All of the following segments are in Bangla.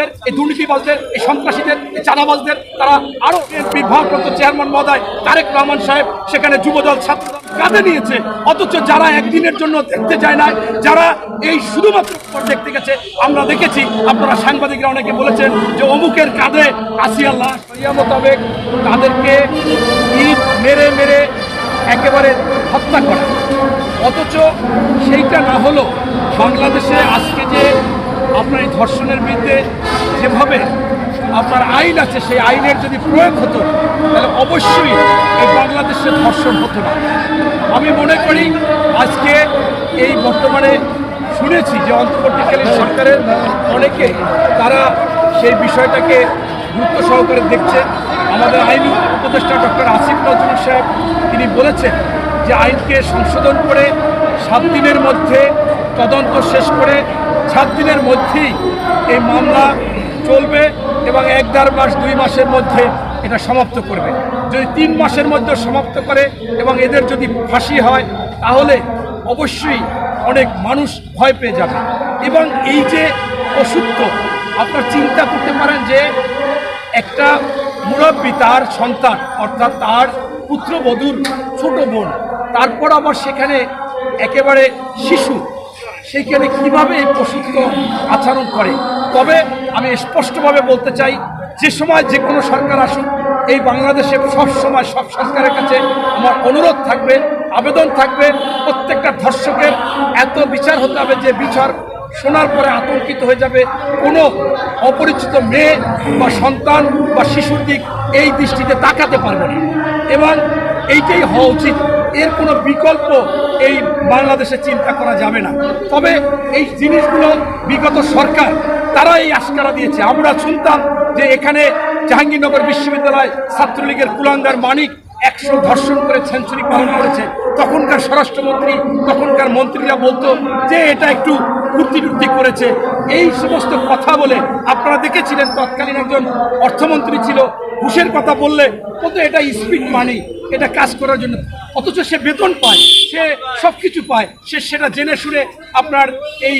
ধর্ষকদের এই দুর্নীতিবাজদের, এই সন্ত্রাসীদের, এই চাঁদাবাজদের, তারা আরও বিএনপির ভারপ্রাপ্ত চেয়ারম্যান মহোদয় তারেক রহমান সাহেব সেখানে যুবদল ছাত্রদল কাঁধে নিয়েছে। অথচ যারা একদিনের জন্য দেখতে যায় না যারা এই শুধুমাত্র দেখতে গেছে, আমরা দেখেছি। আপনারা সাংবাদিকরা অনেকে বলেছেন যে অমুকের কাঁধে আসিয়া লাশ। ইয়া মোতাবেক তাদেরকে ইট মেরে মেরে একেবারে হত্যা করা। অথচ সেইটা না হলো বাংলাদেশে আজকে যে আপনার এই ধর্ষণের বিরুদ্ধে যেভাবে আপনার আইন আছে, সেই আইনের যদি প্রয়োগ হতো, তাহলে অবশ্যই এই বাংলাদেশে ধর্ষণ হতো না। আমি মনে করি আজকে এই বর্তমানে শুনেছি যে অন্তর্বর্তীকালীন সরকারের অনেকে তারা সেই বিষয়টাকে গুরুত্ব সহকারে দেখছে। আমাদের আইন উপদেষ্টা ডক্টর আসিফ নজরুল সাহেব, তিনি বলেছেন যে আইনকে সংশোধন করে সাত দিনের মধ্যে তদন্ত শেষ করে সাত দিনের মধ্যেই এই মামলা চলবে এবং এক দেড় মাস, দুই মাসের মধ্যে এটা সমাপ্ত করবে। যদি তিন মাসের মধ্যে সমাপ্ত করে এবং এদের যদি ফাঁসি হয়, তাহলে অবশ্যই অনেক মানুষ ভয় পেয়ে যাবে। এবং এই যে অসুস্থ আপনার চিন্তা করতে পারেন যে একটা মুরব্বী, তার সন্তান, অর্থাৎ তার পুত্রবধূর ছোট বোন, তারপর আবার সেখানে একেবারে শিশু সেইখানে কীভাবে এই পশুত্ব আচরণ করে? তবে আমি স্পষ্টভাবে বলতে চাই, যে সময় যে কোনো সরকার আসুক, এই বাংলাদেশে সব সময় সব সরকারের কাছে আমার অনুরোধ থাকবে, আবেদন থাকবে। প্রত্যেকটা ধর্ষকের এত বিচার হতে হবে যে বিচার শোনার পরে আতঙ্কিত হয়ে যাবে। কোনো অপরিচিত মেয়ে বা সন্তান বা শিশুর দিক এই দৃষ্টিতে তাকাতে পারবে না। এবং এইটাই হওয়া উচিত। এর কোনো বিকল্প এই বাংলাদেশে চিন্তা করা যাবে না। তবে এই জিনিসগুলো বিগত সরকার তারা এই আস্কারা দিয়েছে। আমরা শুনতাম যে এখানে জাহাঙ্গীরনগর বিশ্ববিদ্যালয় ছাত্রলীগের কুলাঙ্গার মানিক একশো ধর্ষণ করে সেঞ্চুরি পালন করেছে। তখনকার স্বরাষ্ট্রমন্ত্রী, তখনকার মন্ত্রীরা বলতো যে এটা একটু কুর্তি টুর্তি করেছে। এই সমস্ত কথা বলে আপনারা দেখেছিলেন তৎকালীন একজন অর্থমন্ত্রী ছিল, ঘুষের কথা বললে, কত এটা স্পিড মানি এটা কাজ করার জন্য। অথচ সে বেতন পায়, সে সব কিছু পায়, সে সেটা জেনে শুনে আপনার এই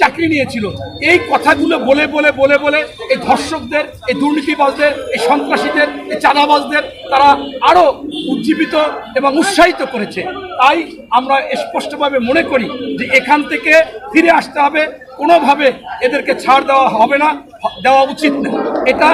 চাকরি নিয়েছিল। এই কথাগুলো বলে বলে বলে বলে এই ধর্ষকদের, এই দুর্নীতিবাজদের, এই সন্ত্রাসীদের, এই চাঁদাবাজদের তারা আরও উজ্জীবিত এবং উৎসাহিত করেছে। তাই আমরা স্পষ্টভাবে মনে করি যে এখান থেকে ফিরে আসতে হবে। কোনোভাবে এদেরকে ছাড় দেওয়া হবে না, দেওয়া উচিত না। এটা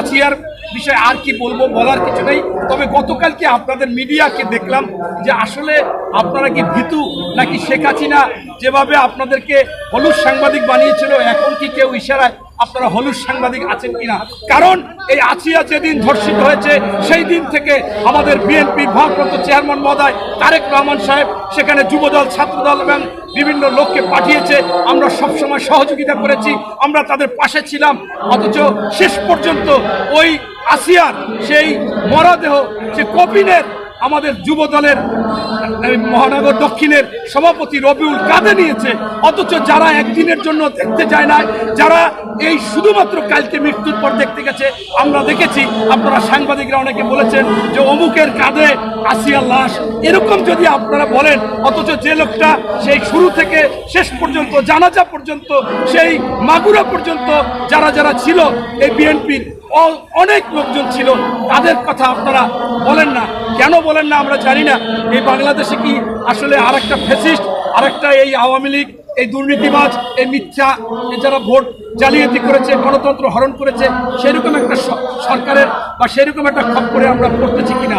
আসিয়ার বিষয়ে আর কি বলব বলার কিছু নেই। তবে গতকালকে আপনাদের মিডিয়াকে দেখলাম যে আসলে আপনারা কি ভীতু নাকি শেখ হাসিনা? যেভাবে আপনাদেরকে হলুদ সাংবাদিক বানিয়েছিল, এখন কি কেউ ইশারায় আপনারা হলুদ সাংবাদিক আছেন কিনা? কারণ এই আসিয়া যেদিন ধর্ষিত হয়েছে, সেই দিন থেকে আমাদের বিএনপির ভারপ্রাপ্ত চেয়ারম্যান মহোদয় তারেক রহমান সাহেব সেখানে যুবদল, ছাত্রদল এবং বিভিন্ন লোককে পাঠিয়েছে। আমরা সবসময় সহযোগিতা করেছি, আমরা তাদের পাশে ছিলাম। অথচ শেষ পর্যন্ত ওই আসিয়ার সেই মরদেহ সে কপিনের আমাদের যুব দলের মহানগর দক্ষিণের সভাপতি রবিউল কাঁধে নিয়েছে। অথচ যারা একদিনের জন্য দেখতে যায় না যারা এই শুধুমাত্র কালকে মৃত্যুর পর দেখতে গেছে, আমরা দেখেছি, আপনারা সাংবাদিকরা অনেকে বলেছেন যে অমুকের কাঁধে আসিয়া লাশ। এরকম যদি আপনারা বলেন, অথচ যে লোকটা সেই শুরু থেকে শেষ পর্যন্ত, জানাজা পর্যন্ত, সেই মাগুরা পর্যন্ত যারা যারা ছিল এই বিএনপির অনেক লোকজন ছিল। তাদের কথা আপনারা বলেন না। কেন বলেন না আমরা জানি না। এই বাংলাদেশে কি আসলে আর একটা ফেসিস্ট আর একটা এই আওয়ামী লীগ, এই দুর্নীতিবাজ, এই মিথ্যা যারা ভোট জালিয়াতি করেছে, গণতন্ত্র হরণ করেছে, সেরকম একটা সরকারের বা সেরকম একটা খপ করে আমরা করতেছি কিনা?